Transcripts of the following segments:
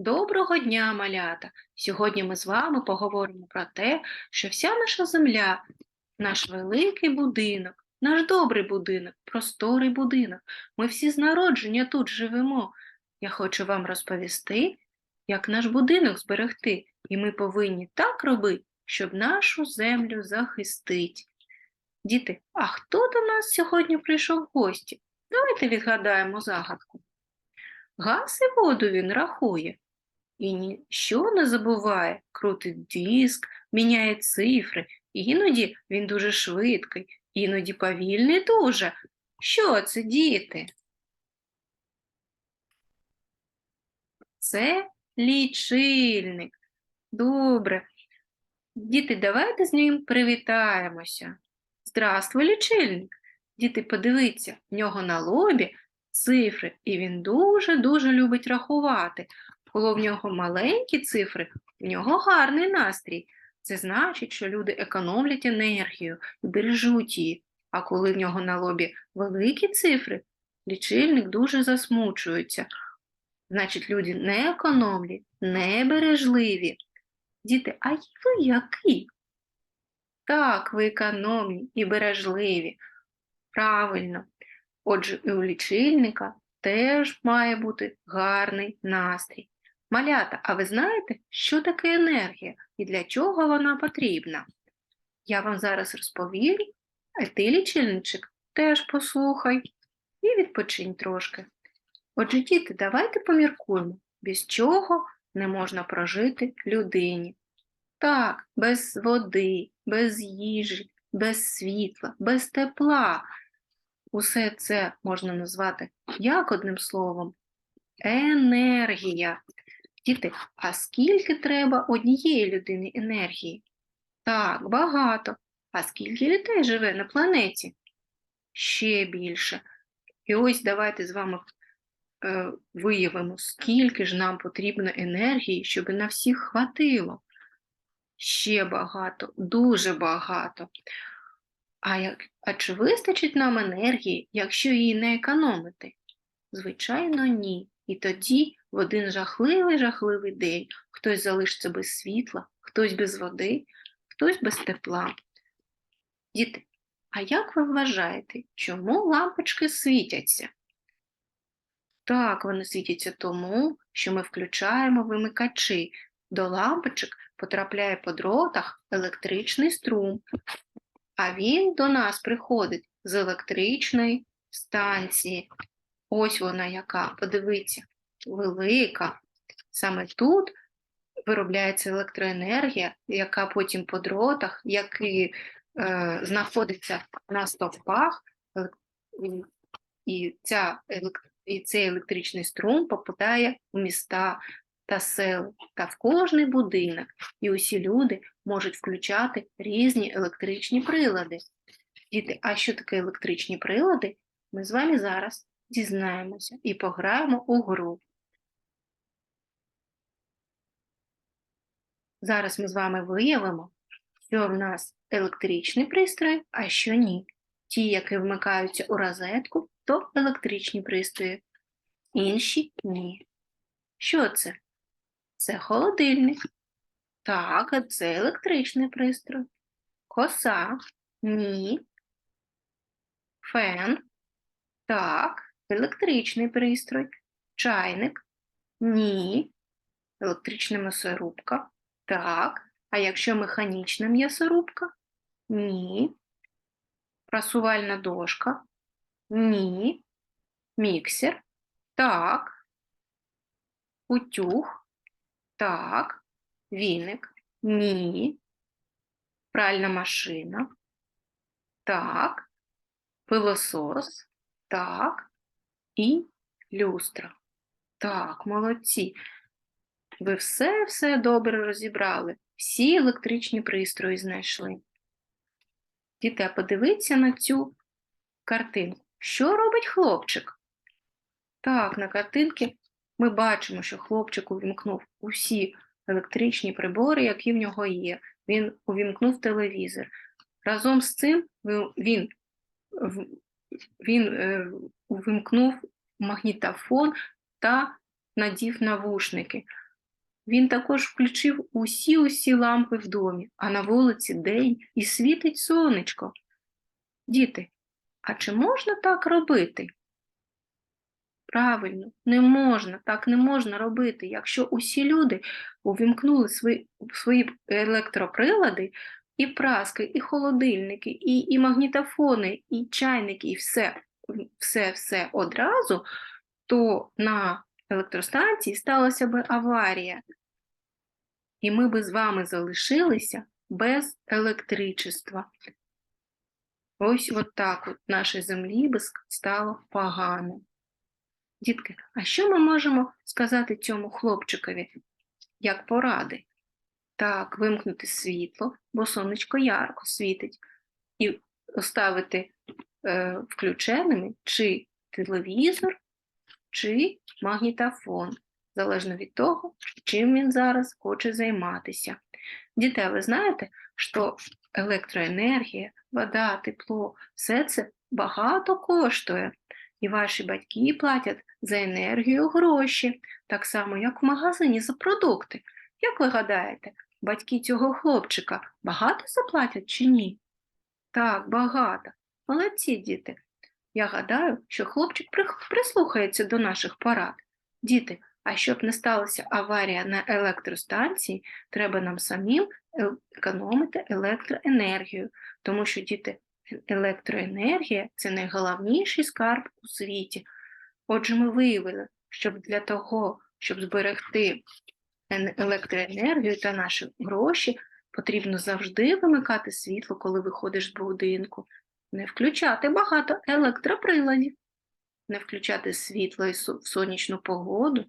Доброго дня, малята! Сьогодні ми з вами поговоримо про те, що вся наша земля, наш великий будинок, наш добрий будинок, просторий будинок. Ми всі з народження тут живемо. Я хочу вам розповісти, як наш будинок зберегти, і ми повинні так робити, щоб нашу землю захистити. Діти, а хто до нас сьогодні прийшов в гості? Давайте відгадаємо загадку. Газ і воду він рахує, і ніщо не забуває, крутить диск, міняє цифри, іноді він дуже швидкий, іноді повільний дуже. Що це, діти? Це лічильник. Добре. Діти, давайте з ним привітаємося. Здравствуй, лічильник. Діти, подивіться, в нього на лобі цифри, і він дуже-дуже любить рахувати. Коли в нього маленькі цифри, в нього гарний настрій. Це значить, що люди економлять енергію бережуть її. А коли в нього на лобі великі цифри, лічильник дуже засмучується. Значить, люди не економлі, не бережливі. Діти, а ви які? Так, ви економні і бережливі. Правильно. Отже, і у лічильника теж має бути гарний настрій. Малята, а ви знаєте, що таке енергія і для чого вона потрібна? Я вам зараз розповім, а ти, лічильничок, теж послухай і відпочинь трошки. Отже, діти, давайте поміркуємо, без чого не можна прожити людині. Так, без води, без їжі, без світла, без тепла. Усе це можна назвати як одним словом? Енергія. Діти, а скільки треба однієї людини енергії? Так, багато. А скільки людей живе на планеті? Ще більше. І ось давайте з вами е, виявимо, скільки ж нам потрібно енергії, щоб на всіх хватило. Ще багато, дуже багато. А, як, а чи вистачить нам енергії, якщо її не економити? Звичайно, ні. І тоді в один жахливий жахливий день хтось залишиться без світла, хтось без води, хтось без тепла. Діти, а як ви вважаєте, чому лампочки світяться? Так, вони світяться тому, що ми включаємо вимикачі. До лампочок потрапляє по дротах електричний струм, а він до нас приходить з електричної станції. Ось вона яка, подивіться, велика. Саме тут виробляється електроенергія, яка потім по дротах, який е, знаходиться на стовпах, е, і, ця, і цей електричний струм попадає в міста та сели та в кожний будинок, і усі люди можуть включати різні електричні прилади. Діти, а що таке електричні прилади? Ми з вами зараз дізнаємося і пограємо у гру. Зараз ми з вами виявимо, що в нас електричний пристрій, а що ні. Ті, які вмикаються у розетку, то електричні пристрої, інші ні. Що це? Це холодильник. Так, це електричний пристрій. Коса. Ні. Фен. Так, електричний пристрій. Чайник. Ні. Електрична м'ясорубка. Так. А якщо механічна м'ясорубка? Ні. Прасувальна дошка? Ні. Міксер? Так. Утюг? Так. Віник? Ні. Пральна машина? Так. Пилосос? Так. І люстра. Так, молодці. Ви все-все добре розібрали. Всі електричні пристрої знайшли. Діти, а подивіться на цю картинку. Що робить хлопчик? Так, на картинці ми бачимо, що хлопчик увімкнув усі електричні прибори, які в нього є. Він увімкнув телевізор. Разом з цим він він е, увімкнув магнітофон та надів навушники. Він також включив усі усі лампи в домі, а на вулиці день і світить сонечко. Діти, а чи можна так робити? Правильно, не можна, так не можна робити. Якщо усі люди увімкнули свої, свої електроприлади, і праски, і холодильники, і, і магнітофони, і чайники, і все, все, все одразу, то на електростанції сталася би аварія. І ми би з вами залишилися без електричества. Ось от так от нашій землі би стало погано. Дітки, а що ми можемо сказати цьому хлопчикові, як поради? Так, вимкнути світло, бо сонечко ярко світить, і оставити е, включеними чи телевізор, чи магнітофон, залежно від того, чим він зараз хоче займатися. Діти, ви знаєте, що електроенергія, вода, тепло, все це багато коштує. І ваші батьки платять за енергію гроші, так само, як в магазині за продукти. Як ви гадаєте, батьки цього хлопчика багато заплатять чи ні? Так, багато. Молодці діти. Я гадаю, що хлопчик прислухається до наших порад. Діти, а щоб не сталася аварія на електростанції, треба нам самим економити електроенергію, тому що діти, електроенергія це найголовніший скарб у світі. Отже, ми виявили, що для того, щоб зберегти електроенергію та наші гроші, потрібно завжди вимикати світло, коли виходиш з будинку, не включати багато електроприладів, не включати світло і сонячну погоду,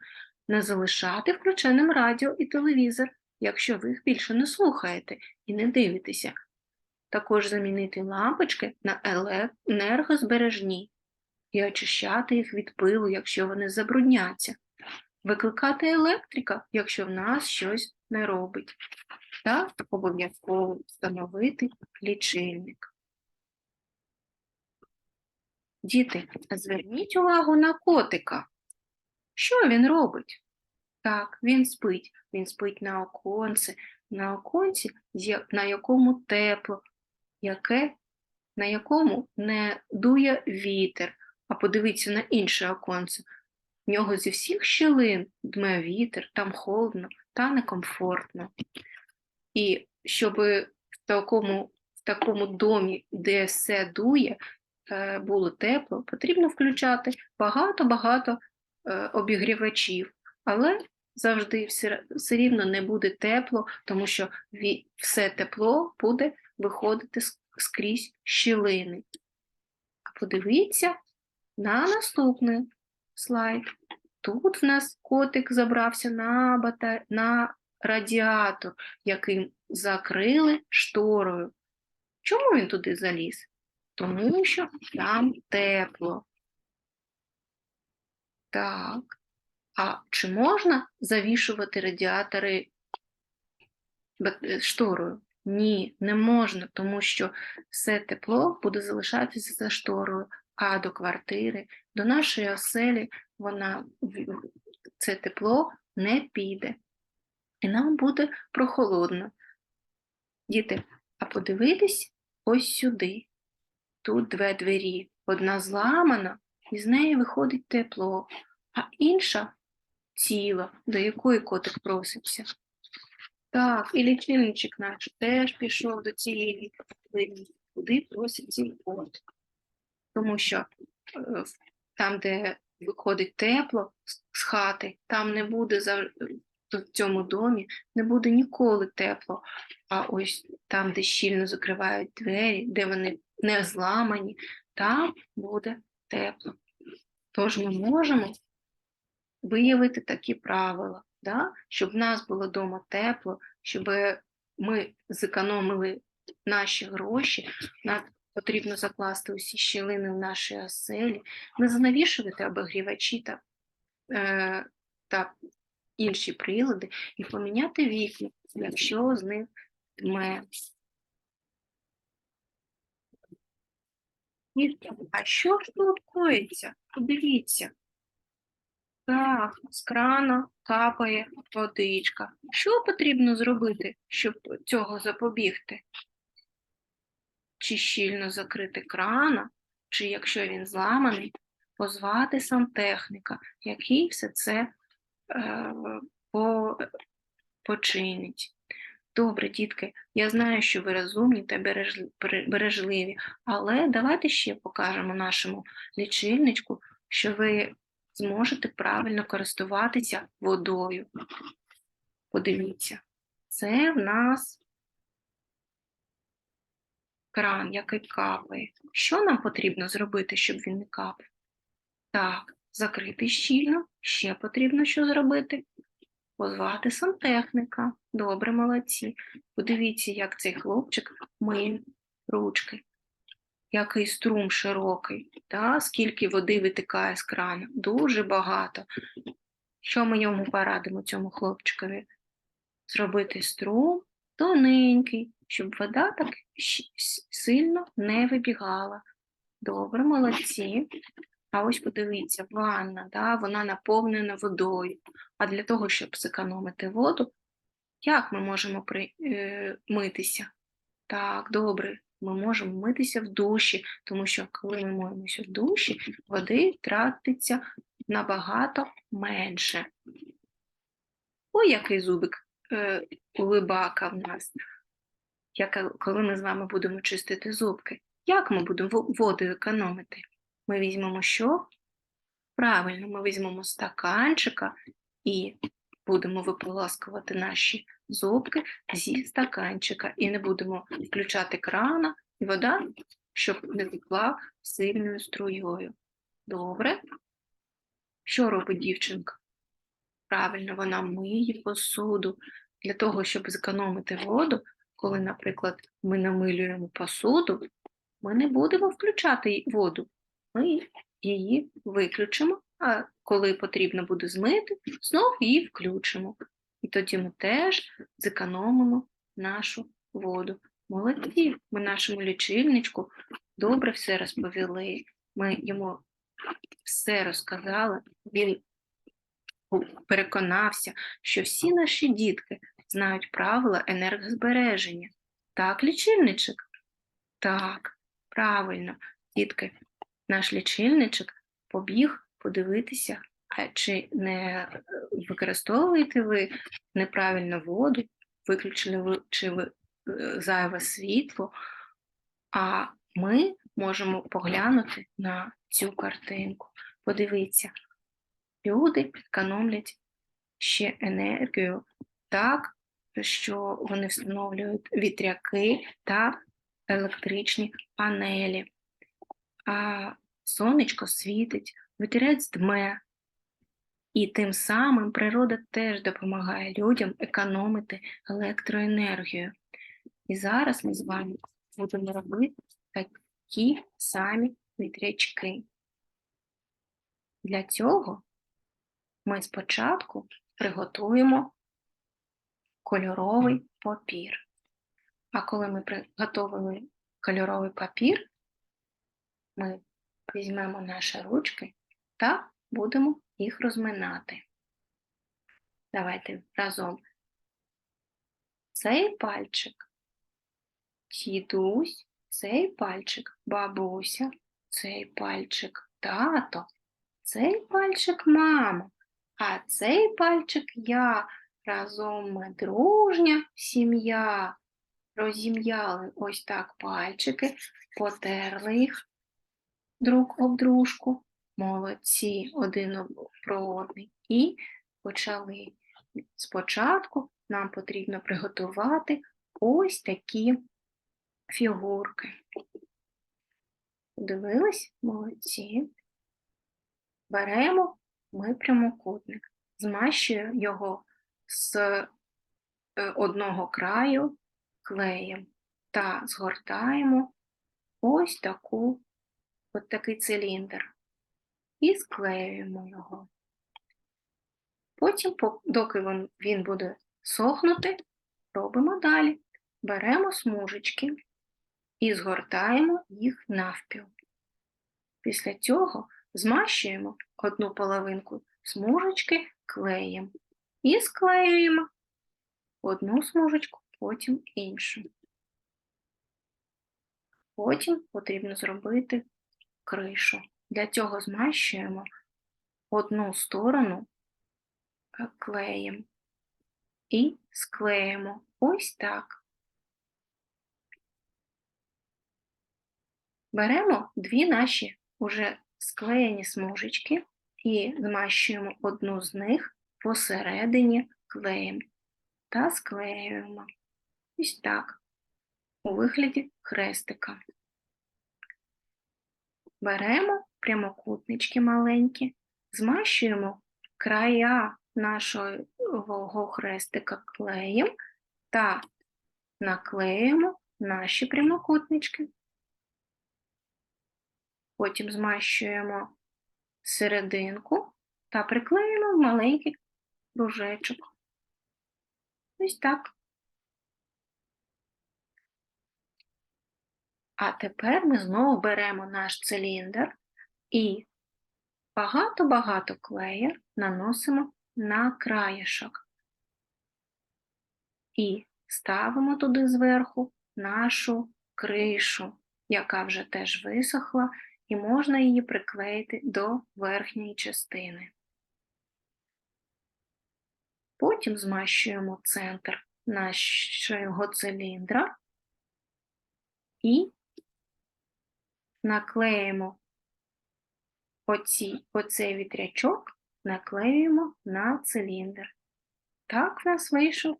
не залишати включеним радіо і телевізор, якщо ви їх більше не слухаєте і не дивитеся. Також замінити лампочки на енергозбережні і очищати їх від пилу, якщо вони забрудняться викликати електрика, якщо в нас щось не робить, та обов'язково встановити лічильник. Діти, зверніть увагу на котика. Що він робить? Так, він спить. Він спить на оконці, на оконці, на якому тепло, яке, на якому не дує вітер. А подивіться на інше оконце. В нього зі всіх щілин дме вітер, там холодно та некомфортно. І щоб в такому в такому домі, де все дує, е, було тепло, потрібно включати багато-багато обігрівачів, але завжди все, все рівно не буде тепло, тому що все тепло буде виходити скрізь щілини. А подивіться на наступний слайд. Тут в нас котик забрався на бата... на радіатор, яким закрили шторою. Чому він туди заліз? Тому що там тепло. Так. А чи можна завішувати радіатори шторою? Ні, не можна, тому що все тепло буде залишатися за шторою, а до квартири, до нашої оселі вона це тепло не піде. І нам буде прохолодно. Діти, а подивитись ось сюди. Тут дві двері. Одна зламана, і з неї виходить тепло, а інша ціла, до якої котик проситься. Так, і лічильничок наш теж пішов до цієї двері, куди просить цей котик. Тому що е, там, де виходить тепло з хати, там не буде в цьому домі не буде ніколи тепло. А ось там, де щільно закривають двері, де вони не зламані, там буде тепло. Тож ми можемо виявити такі правила, да? щоб в нас було вдома тепло, щоб ми зекономили наші гроші, нам Потрібно закласти усі щілини в нашій оселі, не занавішувати обігрівачі та, е, та інші прилади і поміняти вікна, якщо з них дме. А що ж тут коїться? Подивіться. Так, з крана капає водичка. Що потрібно зробити, щоб цього запобігти? Чи щільно закрити крана, чи якщо він зламаний, позвати сантехніка, який все це е, по, починить. Добре, дітки, я знаю, що ви розумні та бережливі, але давайте ще покажемо нашому лічильничку, що ви зможете правильно користуватися водою. Подивіться, це в нас кран, який капає. Що нам потрібно зробити, щоб він не капав? Так, закрити щільно. Ще потрібно що зробити? Позвати сантехніка. Добре, молодці. Подивіться, як цей хлопчик миє ручки. Який струм широкий, та? скільки води витикає з крана. Дуже багато. Що ми йому порадимо цьому хлопчикові? Зробити струм тоненький, щоб вода так сильно не вибігала. Добре, молодці. А ось подивіться, ванна, да, вона наповнена водою. А для того, щоб зекономити воду, як ми можемо при, е, митися? Так, добре, ми можемо митися в душі, тому що коли ми моємося в душі, води тратиться набагато менше. Ой, який зубик е, улибака в нас. Яка, коли ми з вами будемо чистити зубки, як ми будемо воду економити? Ми візьмемо що? Правильно, ми візьмемо стаканчика і будемо виполаскувати наші зубки зі стаканчика і не будемо включати крана, і вода, щоб не текла сильною струєю. Добре? Що робить дівчинка? Правильно, вона миє посуду для того, щоб зекономити воду, коли, наприклад, ми намилюємо посуду, ми не будемо включати воду. Ми її виключимо, а коли потрібно буде змити, знов її включимо. І тоді ми теж зекономимо нашу воду. Молодці, ми нашому лічильничку добре все розповіли. Ми йому все розказали. Він переконався, що всі наші дітки знають правила енергозбереження. Так, лічильничок? Так, правильно, дітки, наш лічильничок побіг подивитися, чи не е, використовуєте ви неправильно воду, виключили ви чи ви е, зайве світло, а ми можемо поглянути на цю картинку. Подивіться, люди економлять ще енергію так, що вони встановлюють вітряки та електричні панелі. А сонечко світить, вітерець дме, і тим самим природа теж допомагає людям економити електроенергію. І зараз ми з вами будемо робити такі самі вітрячки. Для цього ми спочатку приготуємо кольоровий папір. А коли ми приготовили кольоровий папір, ми візьмемо наші ручки та будемо їх розминати. Давайте разом. Цей пальчик дідусь, цей пальчик бабуся, цей пальчик тато, цей пальчик мама, а цей пальчик я. Разом ми дружня сім'я. Розім'яли ось так пальчики, потерли їх друг об дружку, молодці один про одний. І почали. Спочатку нам потрібно приготувати ось такі фігурки. Дивились? Молодці. Беремо ми прямокутник, змащуємо його з е, одного краю клеєм та згортаємо ось таку, от такий циліндр і склеюємо його. Потім, доки він, буде сохнути, робимо далі. Беремо смужечки і згортаємо їх навпіл. Після цього змащуємо одну половинку смужечки клеєм і склеюємо одну смужечку, потім іншу. Потім потрібно зробити кришу. Для цього змащуємо одну сторону е, клеєм і склеїмо ось так. Беремо дві наші уже склеєні смужечки і змащуємо одну з них посередині клеєм та склеюємо ось так у вигляді хрестика. Беремо прямокутнички маленькі, змащуємо края нашого хрестика клеєм та наклеюємо наші прямокутнички. Потім змащуємо серединку та приклеїмо маленький кружечок. Ось так. А тепер ми знову беремо наш циліндр і багато-багато клея наносимо на краєшок. І ставимо туди зверху нашу кришу, яка вже теж висохла, і можна її приклеїти до верхньої частини. Потім змащуємо центр нашого циліндра і наклеїмо оці, оцей вітрячок, наклеюємо на циліндр. Так в нас вийшов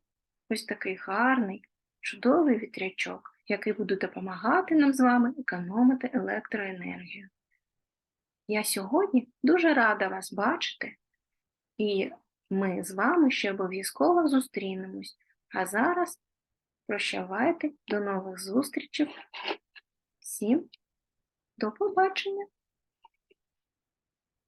ось такий гарний, чудовий вітрячок, який буде допомагати нам з вами економити електроенергію. Я сьогодні дуже рада вас бачити, і ми з вами ще обов'язково зустрінемось. А зараз прощавайте, до нових зустрічей. Всім до побачення!